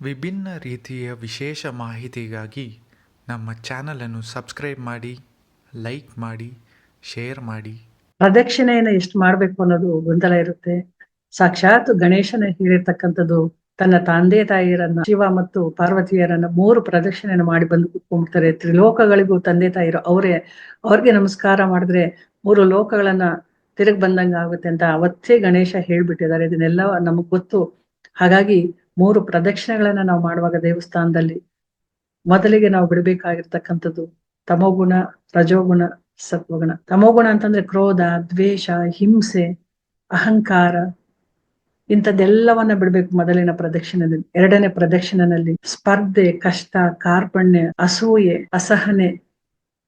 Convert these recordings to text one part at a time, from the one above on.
ವಿಭಿನ್ನ ರೀತಿಯ ವಿಶೇಷ ಮಾಹಿತಿಗಾಗಿ ನಮ್ಮ ಚಾನಲನ್ನು ಸಬ್ಸ್ಕ್ರೈಬ್ ಮಾಡಿ, ಲೈಕ್ ಮಾಡಿ, ಶೇರ್ ಮಾಡಿ. ಪ್ರದಕ್ಷಿಣೆಯನ್ನ ಎಷ್ಟು ಮಾಡ್ಬೇಕು ಅನ್ನೋದು ಗೊಂದಲ ಇರುತ್ತೆ. ಸಾಕ್ಷಾತ್ ಗಣೇಶನ ಹೇಳಿರ್ತಕ್ಕಂಥದ್ದು ತನ್ನ ತಂದೆ ತಾಯಿಯರನ್ನ ಶಿವ ಮತ್ತು ಪಾರ್ವತಿಯರನ್ನ ಮೂರು ಪ್ರದಕ್ಷಿಣೆಯನ್ನು ಮಾಡಿ ಬಂದು ಕೂತ್ಕೊಂಡ್ಬಿಡ್ತಾರೆ. ತ್ರಿಲೋಕಗಳಿಗೂ ತಂದೆ ತಾಯಿರು ಅವರೇ, ಅವ್ರಿಗೆ ನಮಸ್ಕಾರ ಮಾಡಿದ್ರೆ ಮೂರು ಲೋಕಗಳನ್ನ ತಿರುಗಿ ಬಂದಂಗ ಆಗುತ್ತೆ ಅಂತ ಅವತ್ತೇ ಗಣೇಶ ಹೇಳ್ಬಿಟ್ಟಿದ್ದಾರೆ. ಇದನ್ನೆಲ್ಲ ನಮಗ್ ಗೊತ್ತು. ಹಾಗಾಗಿ ಮೂರು ಪ್ರದಕ್ಷಿಣೆಗಳನ್ನ ನಾವು ಮಾಡುವಾಗ ದೇವಸ್ಥಾನದಲ್ಲಿ ಮೊದಲಿಗೆ ನಾವು ಬಿಡಬೇಕಾಗಿರ್ತಕ್ಕಂಥದ್ದು ತಮೋಗುಣ, ರಜೋಗುಣ, ಸತ್ವಗುಣ. ತಮೋಗುಣ ಅಂತಂದ್ರೆ ಕ್ರೋಧ, ದ್ವೇಷ, ಹಿಂಸೆ, ಅಹಂಕಾರ, ಇಂಥದ್ದೆಲ್ಲವನ್ನ ಬಿಡ್ಬೇಕು ಮೊದಲಿನ ಪ್ರದಕ್ಷಿಣದಲ್ಲಿ. ಎರಡನೇ ಪ್ರದಕ್ಷಿಣೆಯಲ್ಲಿ ಸ್ಪರ್ಧೆ, ಕಷ್ಟ, ಕಾರ್ಪಣ್ಯ, ಅಸೂಯೆ, ಅಸಹನೆ,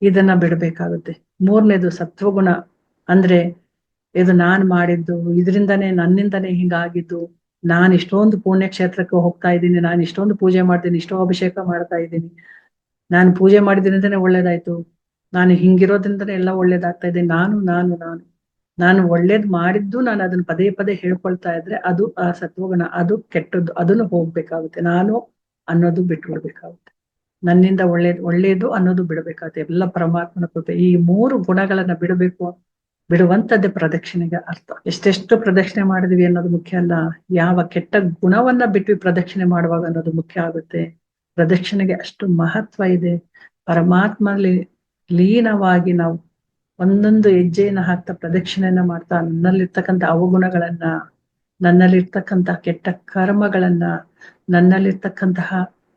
ಇದನ್ನ ಬಿಡಬೇಕಾಗುತ್ತೆ. ಮೂರನೇದು ಸತ್ವಗುಣ ಅಂದ್ರೆ ಇದು ನಾನ್ ಮಾಡಿದ್ದು, ಇದರಿಂದನೇ ನನ್ನಿಂದನೇ ಹಿಂಗಾಗಿದ್ದು ನಾನ್ ಇಷ್ಟೊಂದು ಪುಣ್ಯಕ್ಷೇತ್ರಕ್ಕೆ ಹೋಗ್ತಾ ಇದ್ದೀನಿ, ನಾನು ಇಷ್ಟೊಂದು ಪೂಜೆ ಮಾಡ್ತೀನಿ, ಇಷ್ಟೋ ಅಭಿಷೇಕ ಮಾಡ್ತಾ ಇದ್ದೀನಿ. ನಾನು ಪೂಜೆ ಮಾಡಿದ್ರಿಂದನೇ ಒಳ್ಳೇದಾಯ್ತು. ನಾನು ಹಿಂಗಿರೋದ್ರಿಂದನೇ ಎಲ್ಲ ಒಳ್ಳೇದಾಗ್ತಾ ಇದೆ. ನಾನು ನಾನು ನಾನು. ನಾನು ಒಳ್ಳೇದ್ ಮಾಡಿದ್ದು ನಾನು ಅದನ್ನ ಪದೇ ಪದೇ ಹೇಳ್ಕೊಳ್ತಾ ಇದ್ರೆ ಅದು ಆ ಸತ್ವಗುಣ, ಅದು ಕೆಟ್ಟದ್ದು, ಅದನ್ನು ಹೋಗ್ಬೇಕಾಗುತ್ತೆ. ನಾನು ಅನ್ನೋದು ಬಿಟ್ಕೊಳ್ಬೇಕಾಗುತ್ತೆ ನನ್ನಿಂದ ಒಳ್ಳೇದು ಒಳ್ಳೇದು ಅನ್ನೋದು ಬಿಡಬೇಕಾಗುತ್ತೆ. ಎಲ್ಲ ಪರಮಾತ್ಮನ ಕೃಪೆ. ಈ ಮೂರು ಗುಣಗಳನ್ನ ಬಿಡಬೇಕು ಬಿಡುವಂತದ್ದೇ ಪ್ರದಕ್ಷಿಣೆಗೆ ಅರ್ಥ. ಎಷ್ಟೆಷ್ಟು ಪ್ರದಕ್ಷಿಣೆ ಮಾಡಿದ್ವಿ ಅನ್ನೋದು ಮುಖ್ಯ ಅಲ್ಲ. ಯಾವ ಕೆಟ್ಟ ಗುಣವನ್ನ ಬಿಟ್ವಿ ಪ್ರದಕ್ಷಿಣೆ ಮಾಡುವಾಗ ಅನ್ನೋದು ಮುಖ್ಯ ಆಗುತ್ತೆ. ಪ್ರದಕ್ಷಿಣೆಗೆ ಅಷ್ಟು ಮಹತ್ವ ಇದೆ. ಪರಮಾತ್ಮಲ್ಲಿ ಲೀನವಾಗಿ ನಾವು ಒಂದೊಂದು ಹೆಜ್ಜೆಯನ್ನ ಹಾಕ್ತಾ ಪ್ರದಕ್ಷಿಣೆಯನ್ನ ಮಾಡ್ತಾ ನನ್ನಲ್ಲಿರ್ತಕ್ಕಂಥ ಅವಗುಣಗಳನ್ನ, ನನ್ನಲ್ಲಿರ್ತಕ್ಕಂಥ ಕೆಟ್ಟ ಕರ್ಮಗಳನ್ನ, ನನ್ನಲ್ಲಿರ್ತಕ್ಕಂತಹ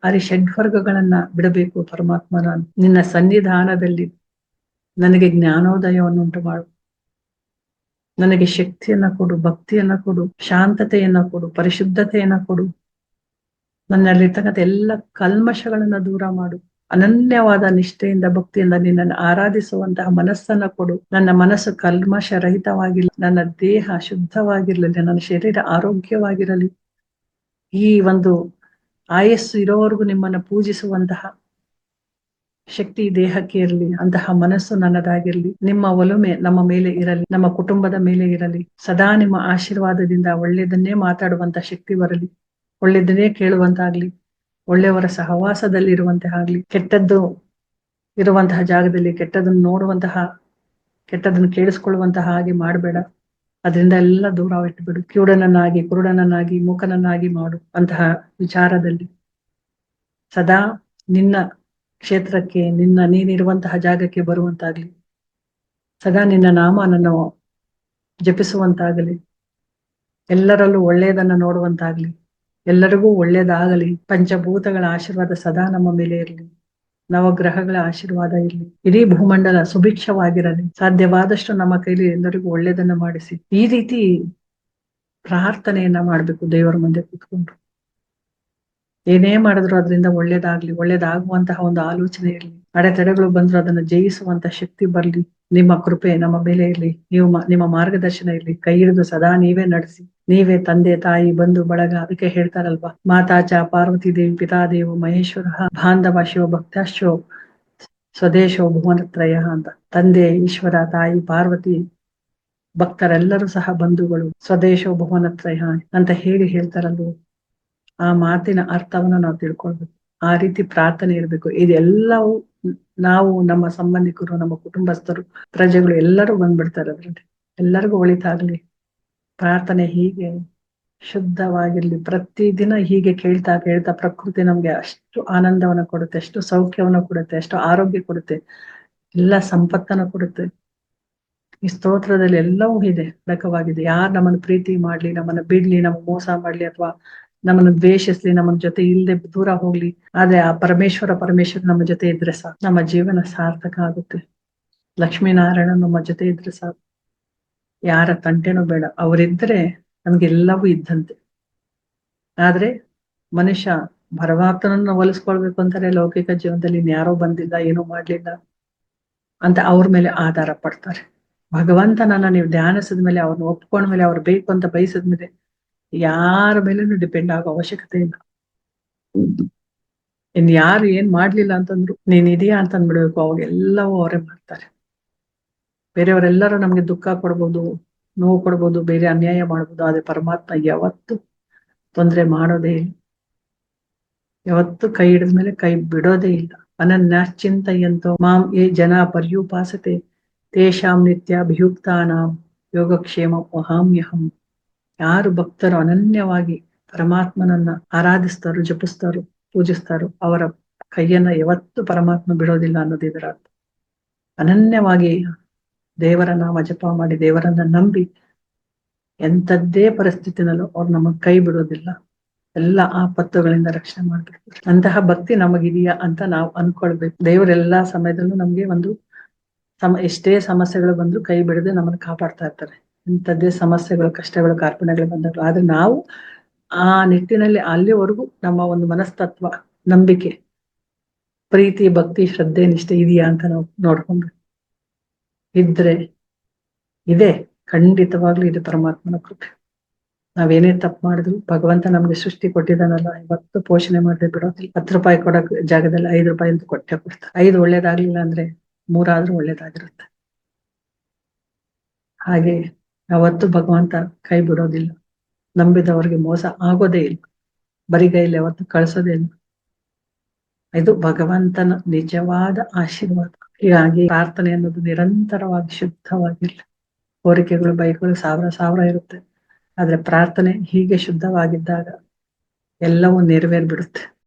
ಹರಿಷಡ್ವರ್ಗಗಳನ್ನ ಬಿಡಬೇಕು ಪರಮಾತ್ಮನ ನಿನ್ನ ಸನ್ನಿಧಾನದಲ್ಲಿ ನನಗೆ ಜ್ಞಾನೋದಯವನ್ನು ಉಂಟು ಮಾಡು. ನನಗೆ ಶಕ್ತಿಯನ್ನ ಕೊಡು, ಭಕ್ತಿಯನ್ನ ಕೊಡು, ಶಾಂತತೆಯನ್ನ ಕೊಡು, ಪರಿಶುದ್ಧತೆಯನ್ನ ಕೊಡು. ನನ್ನಲ್ಲಿರ್ತಕ್ಕಂಥ ಎಲ್ಲ ಕಲ್ಮಶಗಳನ್ನ ದೂರ ಮಾಡು. ಅನನ್ಯವಾದ ನಿಷ್ಠೆಯಿಂದ, ಭಕ್ತಿಯಿಂದ ನಿನ್ನನ್ನು ಆರಾಧಿಸುವಂತಹ ಮನಸ್ಸನ್ನ ಕೊಡು. ನನ್ನ ಮನಸ್ಸು ಕಲ್ಮಶ ರಹಿತವಾಗಿರಲಿ ನನ್ನ ದೇಹ ಶುದ್ಧವಾಗಿರಲಿ, ನನ್ನ ಶರೀರ ಆರೋಗ್ಯವಾಗಿರಲಿ. ಈ ಒಂದು ಆಯಸ್ಸು ಇರೋವರೆಗೂ ನಿಮ್ಮನ್ನ ಪೂಜಿಸುವಂತಹ ಶಕ್ತಿ ದೇಹಕ್ಕೆ ಇರಲಿ, ಅಂತಹ ಮನಸ್ಸು ನನ್ನದಾಗಿರ್ಲಿ, ನಿಮ್ಮ ಒಲುಮೆ ನಮ್ಮ ಮೇಲೆ ಇರಲಿ, ನಮ್ಮ ಕುಟುಂಬದ ಮೇಲೆ ಇರಲಿ, ಸದಾ ನಿಮ್ಮ ಆಶೀರ್ವಾದದಿಂದ ಒಳ್ಳೆಯದನ್ನೇ ಮಾತಾಡುವಂತ ಶಕ್ತಿ ಬರಲಿ, ಒಳ್ಳೆಯದನ್ನೇ ಕೇಳುವಂತಾಗ್ಲಿ, ಒಳ್ಳೆಯವರ ಸಹವಾಸದಲ್ಲಿ ಇರುವಂತೆ ಆಗ್ಲಿ, ಕೆಟ್ಟದ್ದು ಇರುವಂತಹ ಜಾಗದಲ್ಲಿ ಕೆಟ್ಟದನ್ನು ನೋಡುವಂತಹ, ಕೆಟ್ಟದನ್ನು ಕೇಳಿಸ್ಕೊಳ್ಳುವಂತಹ ಹಾಗೆ ಮಾಡಬೇಡ. ಅದರಿಂದ ಎಲ್ಲ ದೂರ ಇಟ್ಬಿಡು ಕಿವುಡನನ್ನಾಗಿ ಕುರುಡನನ್ನಾಗಿ, ಮೂಕನನ್ನಾಗಿ ಮಾಡು ಅಂತಹ ವಿಚಾರದಲ್ಲಿ ಸದಾ ನಿನ್ನ ಕ್ಷೇತ್ರಕ್ಕೆ ನಿನ್ನ ನೀನಿರುವಂತಹ ಜಾಗಕ್ಕೆ ಬರುವಂತಾಗ್ಲಿ. ಸದಾ ನಿನ್ನ ನಾಮನನ್ನು ಜಪಿಸುವಂತಾಗಲಿ. ಎಲ್ಲರಲ್ಲೂ ಒಳ್ಳೆಯದನ್ನ ನೋಡುವಂತಾಗ್ಲಿ. ಎಲ್ಲರಿಗೂ ಒಳ್ಳೇದಾಗಲಿ ಪಂಚಭೂತಗಳ ಆಶೀರ್ವಾದ ಸದಾ ನಮ್ಮ ಮೇಲೆ ಇರಲಿ. ನವಗ್ರಹಗಳ ಆಶೀರ್ವಾದ ಇರಲಿ. ಇಡೀ ಭೂಮಂಡಲ ಸುಭಿಕ್ಷವಾಗಿರಲಿ. ಸಾಧ್ಯವಾದಷ್ಟು ನಮ್ಮ ಕೈಲಿ ಎಲ್ಲರಿಗೂ ಒಳ್ಳೇದನ್ನ ಮಾಡಿಸಿ. ಈ ರೀತಿ ಪ್ರಾರ್ಥನೆಯನ್ನ ಮಾಡ್ಬೇಕು ದೇವರ ಮುಂದೆ ಕೂತ್ಕೊಂಡು. ಏನೇ ಮಾಡಿದ್ರು ಅದರಿಂದ ಒಳ್ಳೇದಾಗ್ಲಿ, ಒಳ್ಳೇದಾಗುವಂತಹ ಒಂದು ಆಲೋಚನೆ ಇರಲಿ. ಅಡೆತಡೆಗಳು ಬಂದ್ರು ಅದನ್ನ ಜಯಿಸುವಂತ ಶಕ್ತಿ ಬರ್ಲಿ. ನಿಮ್ಮ ಕೃಪೆ ನಮ್ಮ ಮೇಲೆ ಇರಲಿ. ನೀವು ನಿಮ್ಮ ಮಾರ್ಗದರ್ಶನ ಇರಲಿ. ಕೈ ಹಿಡಿದು ಸದಾ ನೀವೇ ನಡೆಸಿ. ನೀವೇ ತಂದೆ, ತಾಯಿ, ಬಂಧು, ಬಳಗ ಅದಕ್ಕೆ ಹೇಳ್ತಾರಲ್ವಾ? ಮಾತಾಚ ಪಾರ್ವತಿ ದೇವಿ ಪಿತಾದೇವು ಮಹೇಶ್ವರ, ಬಾಂಧವ, ಶಿವ ಭಕ್ತಾಶೋ ಸ್ವದೇಶೋ, ಭುವನತ್ರಯ ಅಂತ. ತಂದೆ, ಈಶ್ವರ, ತಾಯಿ, ಪಾರ್ವತಿ, ಭಕ್ತರೆಲ್ಲರೂ ಸಹ ಬಂಧುಗಳು, ಸ್ವದೇಶೋ, ಭುವನತ್ರಯ ಅಂತ ಹೇಳಿ ಹೇಳ್ತಾರಲ್ವ? ಆ ಮಾತಿನ ಅರ್ಥವನ್ನ ನಾವು ತಿಳ್ಕೊಳ್ಬೇಕು. ಆ ರೀತಿ ಪ್ರಾರ್ಥನೆ ಇರ್ಬೇಕು. ಇದೆಲ್ಲವೂ ನಾವು, ನಮ್ಮ ಸಂಬಂಧಿಕರು, ನಮ್ಮ ಕುಟುಂಬಸ್ಥರು, ಪ್ರಜೆಗಳು ಎಲ್ಲರೂ ಬಂದ್ಬಿಡ್ತಾರೆ ಅದ್ರಲ್ಲಿ. ಎಲ್ಲರಿಗೂ ಒಳಿತಾಗ್ಲಿ. ಪ್ರಾರ್ಥನೆ ಹೀಗೆ ಶುದ್ಧವಾಗಿರ್ಲಿ. ಪ್ರತಿದಿನ ಹೀಗೆ ಕೇಳ್ತಾ ಕೇಳ್ತಾ ಪ್ರಕೃತಿ ನಮ್ಗೆ ಅಷ್ಟು ಆನಂದವನ್ನ ಕೊಡುತ್ತೆ, ಅಷ್ಟು ಸೌಖ್ಯವನ್ನ ಕೊಡುತ್ತೆ, ಅಷ್ಟು ಆರೋಗ್ಯ ಕೊಡುತ್ತೆ, ಎಲ್ಲ ಸಂಪತ್ತನ್ನ ಕೊಡುತ್ತೆ. ಈ ಸ್ತೋತ್ರದಲ್ಲಿ ಎಲ್ಲವೂ ಇದೆ ಅಡಕವಾಗಿದೆ ಯಾರು ನಮ್ಮನ್ನು ಪ್ರೀತಿ ಮಾಡ್ಲಿ, ನಮ್ಮನ್ನ ಬಿಡ್ಲಿ, ನಮ್ಗೆ ಮೋಸ ಮಾಡ್ಲಿ ಅಥವಾ ನಮ್ಮನ್ನು ದ್ವೇಷಿಸ್ಲಿ ನಮ್ಮ ಜೊತೆ ಇಲ್ಲದೆ ದೂರ ಹೋಗ್ಲಿ. ಆದ್ರೆ ಆ ಪರಮೇಶ್ವರ ಪರಮೇಶ್ವರ ನಮ್ಮ ಜೊತೆ ಇದ್ರೆ ಸಾಕು. ನಮ್ಮ ಜೀವನ ಸಾರ್ಥಕ ಆಗುತ್ತೆ. ಲಕ್ಷ್ಮೀನಾರಾಯಣ ನಮ್ಮ ಜೊತೆ ಇದ್ರೆ ಸಾಕು. ಯಾರ ತಂಟೆನೂ ಬೇಡ. ಅವರಿದ್ರೆ ನಮ್ಗೆಲ್ಲವೂ ಇದ್ದಂತೆ. ಆದ್ರೆ ಮನುಷ್ಯ ಭರವಾತನನ್ನ ಒಲಿಸ್ಕೊಳ್ಬೇಕು ಅಂತಾರೆ. ಲೌಕಿಕ ಜೀವನದಲ್ಲಿ ಇನ್ಯಾರೋ ಬಂದಿಲ್ಲ, ಏನೂ ಮಾಡ್ಲಿಲ್ಲ ಅಂತ ಅವ್ರ ಮೇಲೆ ಆಧಾರ ಪಡ್ತಾರೆ. ಭಗವಂತನನ್ನ ನೀವು ಧ್ಯಾನಿಸಿದ ಮೇಲೆ ಅವ್ರನ್ನ ಒಪ್ಕೊಂಡ್ಮೇಲೆ ಅವ್ರು ಬೇಕು ಅಂತ ಬಯಸಿದ್ಮೇಲೆ ಯಾರ ಮೇಲೂ ಡಿಪೆಂಡ್ ಆಗೋ ಅವಶ್ಯಕತೆ ಇಲ್ಲ. ಇನ್ ಯಾರು ಏನ್ ಮಾಡ್ಲಿಲ್ಲ ಅಂತಂದ್ರು, ನೀನ್ ಇದೆಯಾ ಅಂತ ಅಂದ್ಬಿಡ್ಬೇಕು ಅವಾಗ ಎಲ್ಲವೂ ಅವರೇ ಮಾಡ್ತಾರೆ. ಬೇರೆಯವರೆಲ್ಲರೂ ನಮ್ಗೆ ದುಃಖ ಕೊಡ್ಬೋದು, ನೋವು ಕೊಡ್ಬೋದು, ಬೇರೆ ಅನ್ಯಾಯ ಮಾಡ್ಬೋದು. ಆದ್ರೆ ಪರಮಾತ್ಮ ಯಾವತ್ತು ತೊಂದರೆ ಮಾಡೋದೇ ಇಲ್ಲ. ಯಾವತ್ತು ಕೈ ಹಿಡಿದ್ಮೇಲೆ ಕೈ ಬಿಡೋದೇ ಇಲ್ಲ. ಅನನ್ಯಾಶ್ಚಿಂತಯಂತೋ ಮಾಂ ಏ ಜನ ಪರ್ಯುಪಾಸತೆ, ತೇಷಾಂ ನಿತ್ಯಾಭಿಯುಕ್ತಾನಾಂ ಯೋಗಕ್ಷೇಮ ವಹಾಮ್ಯಹಂ. ಯಾರು ಭಕ್ತರು ಅನನ್ಯವಾಗಿ ಪರಮಾತ್ಮನನ್ನ ಆರಾಧಿಸ್ತಾರೋ, ಜಪಿಸ್ತಾರೋ, ಪೂಜಿಸ್ತಾರೋ ಅವರ ಕೈಯನ್ನ ಯಾವತ್ತು ಪರಮಾತ್ಮ ಬಿಡೋದಿಲ್ಲ ಅನ್ನೋದು ಇದರ ಅನನ್ಯವಾಗಿ ದೇವರ ನಾಮ ಜಪ ಮಾಡಿ ದೇವರನ್ನ ನಂಬಿ ಎಂಥದ್ದೇ ಪರಿಸ್ಥಿತಿನಲ್ಲೂ ಅವ್ರು ನಮಗ್ ಕೈ ಬಿಡೋದಿಲ್ಲ. ಎಲ್ಲ ಆಪತ್ತುಗಳಿಂದ ರಕ್ಷಣೆ ಮಾಡ್ಬೇಕು. ಅಂತಹ ಭಕ್ತಿ ನಮಗಿದೆಯಾ ಅಂತ ನಾವು ಅನ್ಕೊಳ್ಬೇಕು. ದೇವರೆಲ್ಲಾ ಸಮಯದಲ್ಲೂ ನಮ್ಗೆ ಒಂದು ಸಮ, ಎಷ್ಟೇ ಸಮಸ್ಯೆಗಳು ಬಂದ್ರು ಕೈ ಬಿಡದೆ ನಮ್ಮನ್ನ ಕಾಪಾಡ್ತಾ ಇರ್ತಾರೆ. ಇಂಥದ್ದೇ ಸಮಸ್ಯೆಗಳು, ಕಷ್ಟಗಳು, ಕಾರ್ಪಣ್ಯಗಳು ಬಂದಾಗ ಆದ್ರೆ ನಾವು ಆ ನಿಟ್ಟಿನಲ್ಲಿ ಅಲ್ಲಿವರೆಗೂ ನಮ್ಮ ಒಂದು ಮನಸ್ತತ್ವ, ನಂಬಿಕೆ, ಪ್ರೀತಿ, ಭಕ್ತಿ, ಶ್ರದ್ಧೆ, ನಿಷ್ಠೆ ಇದೆಯಾ ಅಂತ ನಾವು ನೋಡ್ಕೊಂಡು ಇದ್ರೆ ಇದೆ. ಖಂಡಿತವಾಗ್ಲೂ ಇದು ಪರಮಾತ್ಮನ ಕೃಪೆ. ನಾವೇನೇ ತಪ್ಪು ಮಾಡಿದ್ರು, ಭಗವಂತ ನಮ್ಗೆ ಸೃಷ್ಟಿ ಕೊಟ್ಟಿದ್ದಾನಲ್ಲ, ಇವತ್ತು ಪೋಷಣೆ ಮಾಡದೆ ಬಿಡೋದಿಲ್ಲ ಹತ್ತು ರೂಪಾಯಿ ಕೊಡಕ್ ಜಾಗದಲ್ಲಿ ಐದು ರೂಪಾಯಿ ಅಂತ ಕೊಟ್ಟೆ ಕೊಡ್ತಾರೆ. ಐದು ಒಳ್ಳೇದಾಗ್ಲಿಲ್ಲ ಅಂದ್ರೆ ಮೂರಾದ್ರೂ ಒಳ್ಳೇದಾಗಿರುತ್ತೆ. ಹಾಗೆ ಯಾವತ್ತು ಭಗವಂತ ಕೈ ಬಿಡೋದಿಲ್ಲ. ನಂಬಿದವರಿಗೆ ಮೋಸ ಆಗೋದೇ ಇಲ್ಲ. ಬರಿಗೈಲಿ ಯಾವತ್ತು ಕಳ್ಸೋದೇ ಇಲ್ಲ. ಇದು ಭಗವಂತನ ನಿಜವಾದ ಆಶೀರ್ವಾದ. ಹೀಗಾಗಿ ಪ್ರಾರ್ಥನೆ ಅನ್ನೋದು ನಿರಂತರವಾಗಿ ಶುದ್ಧವಾಗಿರ್ಲಿ ಕೋರಿಕೆಗಳು ಬೈಕ್ಗಳು ಸಾವಿರ ಸಾವಿರ ಇರುತ್ತೆ. ಆದ್ರೆ ಪ್ರಾರ್ಥನೆ ಹೀಗೆ ಶುದ್ಧವಾಗಿದ್ದಾಗ ಎಲ್ಲವೂ ನೆರವೇರ್ಬಿಡುತ್ತೆ.